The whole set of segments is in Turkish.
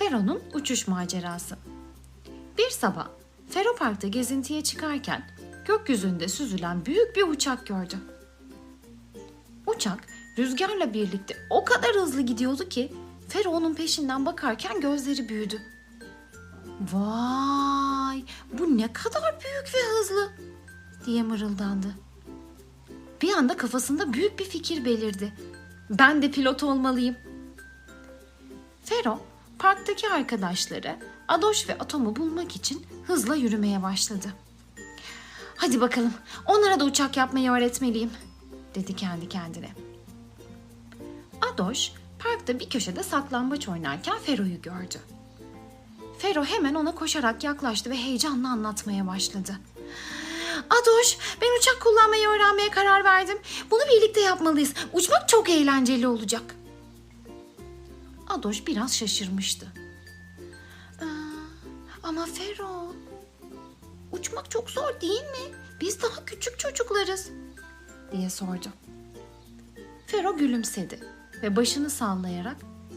Fero'nun uçuş macerası. Bir sabah Fero Park'ta gezintiye çıkarken gökyüzünde süzülen büyük bir uçak gördü. Uçak rüzgarla birlikte o kadar hızlı gidiyordu ki Fero onun peşinden bakarken gözleri büyüdü. Vay bu ne kadar büyük ve hızlı diye mırıldandı. Bir anda kafasında büyük bir fikir belirdi. Ben de pilot olmalıyım. Fero parktaki arkadaşları Adoş ve Atom'u bulmak için hızla yürümeye başladı. Hadi bakalım onlara da uçak yapmayı öğretmeliyim dedi kendi kendine. Adoş parkta bir köşede saklambaç oynarken Fero'yu gördü. Fero hemen ona koşarak yaklaştı ve heyecanla anlatmaya başladı. Adoş, ben uçak kullanmayı öğrenmeye karar verdim. Bunu birlikte yapmalıyız. Uçmak çok eğlenceli olacak. Adoş biraz şaşırmıştı. "Aa, ama Fero, uçmak çok zor değil mi? Biz daha küçük çocuklarız, diye sordu. Fero gülümsedi ve başını sallayarak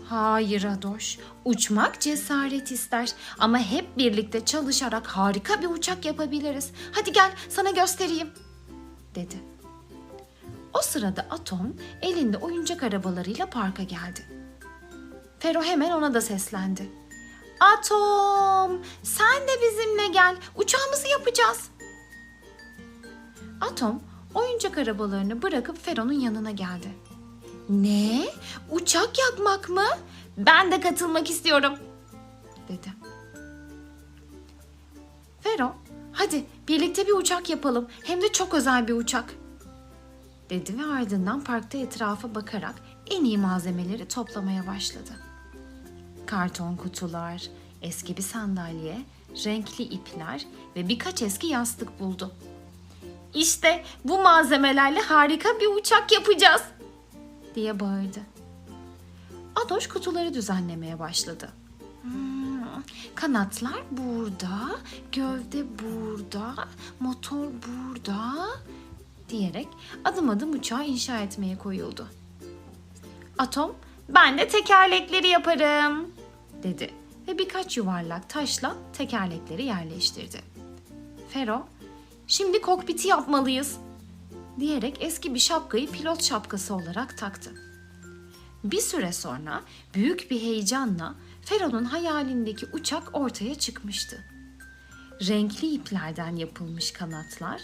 Hayır Adoş, uçmak cesaret ister ama hep birlikte çalışarak harika bir uçak yapabiliriz. Hadi gel sana göstereyim, dedi. O sırada Atom elinde oyuncak arabalarıyla parka geldi. Fero hemen ona da seslendi. Atom, sen de bizimle gel. Uçağımızı yapacağız. Atom oyuncak arabalarını bırakıp Fero'nun yanına geldi. Ne? Uçak yapmak mı? Ben de katılmak istiyorum, dedi. Fero, hadi birlikte bir uçak yapalım. Hem de çok özel bir uçak, dedi ve ardından parkta etrafa bakarak en iyi malzemeleri toplamaya başladı. Karton kutular, eski bir sandalye, renkli ipler ve birkaç eski yastık buldu. İşte bu malzemelerle harika bir uçak yapacağız, diye bağırdı. Adoş kutuları düzenlemeye başladı. Hmm, kanatlar burada, gövde burada, motor burada diyerek adım adım uçağı inşa etmeye koyuldu. Atom, ben de tekerlekleri yaparım, dedi ve birkaç yuvarlak taşla tekerlekleri yerleştirdi. Fero, şimdi kokpiti yapmalıyız, diyerek eski bir şapkayı pilot şapkası olarak taktı. Bir süre sonra büyük bir heyecanla Fero'nun hayalindeki uçak ortaya çıkmıştı. Renkli iplerden yapılmış kanatlar,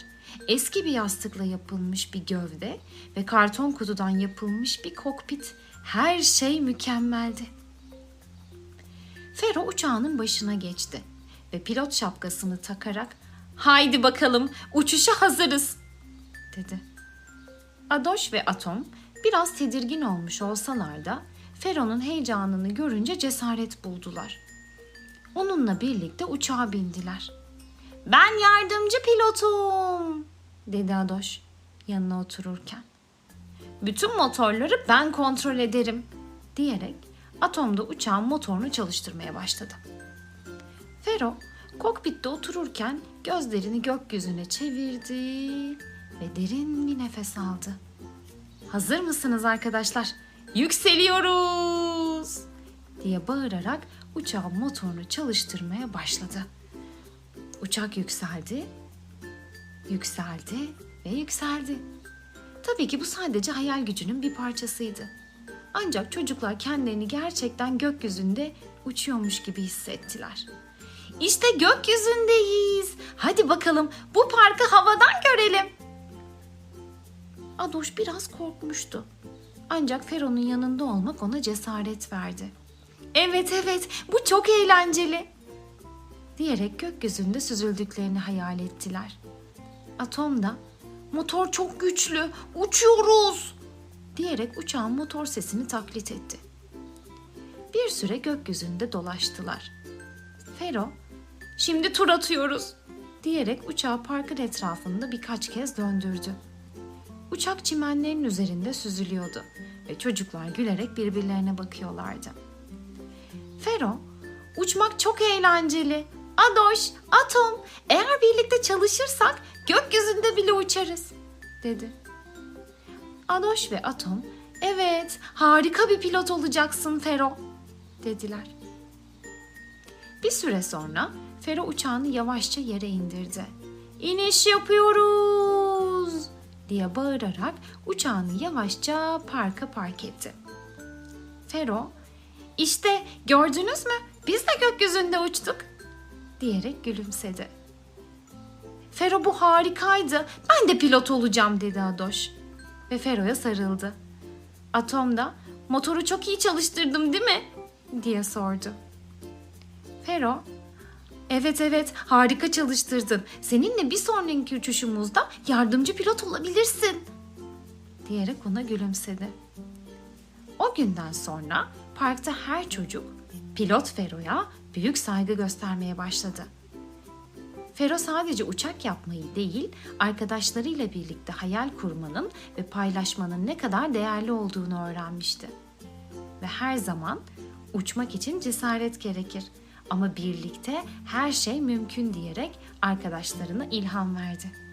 eski bir yastıkla yapılmış bir gövde ve karton kutudan yapılmış bir kokpit. Her şey mükemmeldi. Fero uçağının başına geçti ve pilot şapkasını takarak "Haydi bakalım, uçuşa hazırız." dedi. Adoş ve Atom biraz tedirgin olmuş olsalar da Fero'nun heyecanını görünce cesaret buldular. Onunla birlikte uçağa bindiler. Ben yardımcı pilotum, dedi Adoş yanına otururken. Bütün motorları ben kontrol ederim, diyerek Atom da uçağın motorunu çalıştırmaya başladı. Fero kokpitte otururken gözlerini gökyüzüne çevirdi ve derin bir nefes aldı. Hazır mısınız arkadaşlar? Yükseliyoruz! diye bağırarak uçağın motorunu çalıştırmaya başladı. Uçak yükseldi, yükseldi ve yükseldi. Tabii ki bu sadece hayal gücünün bir parçasıydı. Ancak çocuklar kendilerini gerçekten gökyüzünde uçuyormuş gibi hissettiler. İşte gökyüzündeyiz. Hadi bakalım bu parkı havadan görelim. Adoş biraz korkmuştu. Ancak Fero'nun yanında olmak ona cesaret verdi. Evet evet bu çok eğlenceli. Diyerek gökyüzünde süzüldüklerini hayal ettiler. Atom da motor çok güçlü uçuyoruz diyerek uçağın motor sesini taklit etti. Bir süre gökyüzünde dolaştılar. Fero şimdi tur atıyoruz diyerek uçağı parkın etrafında birkaç kez döndürdü. Uçak çimenlerin üzerinde süzülüyordu ve çocuklar gülerek birbirlerine bakıyorlardı. Fero, uçmak çok eğlenceli. Adoş, Atom, eğer birlikte çalışırsak gökyüzünde bile uçarız, dedi. Adoş ve Atom, evet harika bir pilot olacaksın Fero, dediler. Bir süre sonra Fero uçağını yavaşça yere indirdi. İniş yapıyoruz diye bağırarak uçağını yavaşça parka park etti. Fero, işte gördünüz mü? Biz de gökyüzünde uçtuk diyerek gülümsedi. Fero bu harikaydı. Ben de pilot olacağım dedi Adoş. Ve Fero'ya sarıldı. Atom da motoru çok iyi çalıştırdım değil mi? diye sordu. Fero, evet evet harika çalıştırdın. Seninle bir sonraki uçuşumuzda yardımcı pilot olabilirsin. Diyerek ona gülümsedi. O günden sonra parkta her çocuk pilot Fero'ya büyük saygı göstermeye başladı. Fero sadece uçak yapmayı değil, arkadaşlarıyla birlikte hayal kurmanın ve paylaşmanın ne kadar değerli olduğunu öğrenmişti. Ve her zaman uçmak için cesaret gerekir ama birlikte her şey mümkün diyerek arkadaşlarına ilham verdi.